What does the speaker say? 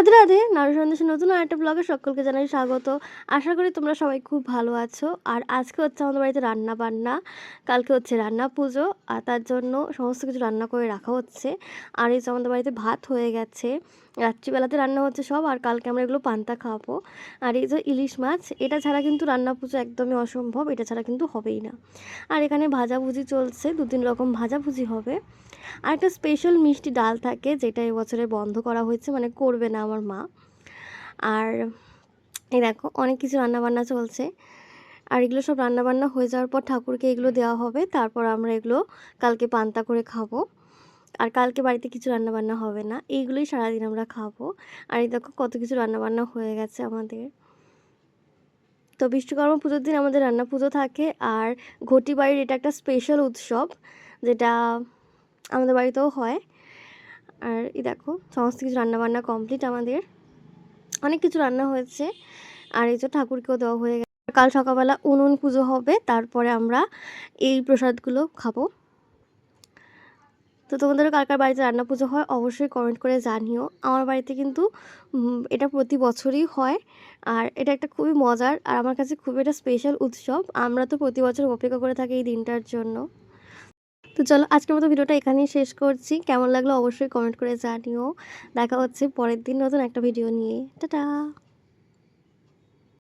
রাধে রাধে। নারী সন্দেশের নতুন আরেকটা ব্লগে সকলকে জানাই স্বাগত। আশা করি তোমরা সবাই খুব ভালো আছো। আর আজকে হচ্ছে আমাদের বাড়িতে রান্না বান্না কালকে হচ্ছে রান্না পুজো। আর তার জন্য সমস্ত কিছু রান্না করে রাখা হচ্ছে। আর এই যে আমাদের বাড়িতে ভাত হয়ে গেছে। রাত্রিবেলাতে রান্না হচ্ছে সব। আর কালকে আমরা এগুলো পান্তা খাওয়াবো আর এই যে ইলিশ মাছ, এটা ছাড়া কিন্তু রান্না পুজো একদমই অসম্ভব। এটা ছাড়া কিন্তু হবেই না। আর এখানে ভাজাভুজি চলছে। দু তিন রকম ভাজাভুজি হবে। আর একটা স্পেশাল মিষ্টি ডাল থাকে, যেটা এবছরে বন্ধ করা হয়েছে। মানে করবে না আমার মা। আর এই দেখো, অনেক কিছু রান্নাবান্না চলছে। আর এগুলো সব রান্নাবান্না হয়ে যাওয়ার পর ঠাকুরকে এগুলো দেওয়া হবে। তারপর আমরা এগুলো কালকে পান্তা করে খাব। আর কালকে বাড়িতে কিছু রান্নাবান্না হবে না। এইগুলোই সারাদিন আমরা খাব। আর এই দেখো, কত কিছু রান্নাবান্না হয়ে গেছে আমাদের। তো বিশ্বকর্মা পুজোর দিন আমাদের রান্না পুজো থাকে। আর ঘটি বাড়ির এটা একটা স্পেশাল উৎসব, যেটা আমাদের বাড়িতেও হয়। আর এই দেখো, সমস্ত কিছু রান্নাবান্না কমপ্লিট আমাদের। অনেক কিছু রান্না হয়েছে, আর এই যে ঠাকুরকেও দেওয়া হয়ে গেছে। কাল সকালবেলা উনুন পুজো হবে, তারপরে আমরা এই প্রসাদগুলো খাব। তো তোমাদের কার কার বাড়িতে রান্না পুজো হয়, অবশ্যই কমেন্ট করে জানিও। আমার বাড়িতে কিন্তু এটা প্রতি বছরই হয়, আর এটা একটা খুবই মজার, আর আমার কাছে খুবই একটা স্পেশাল উৎসব। আমরা তো প্রতি বছর অপেক্ষা করে থাকি এই দিনটার জন্য। তো চলো আজকের মতো ভিডিওটা এখানেই শেষ করছি। কেমন লাগল অবশ্যই কমেন্ট করে জানিও। দেখা হচ্ছে পরের দিন নতুন একটা ভিডিও নিয়ে। টাটা!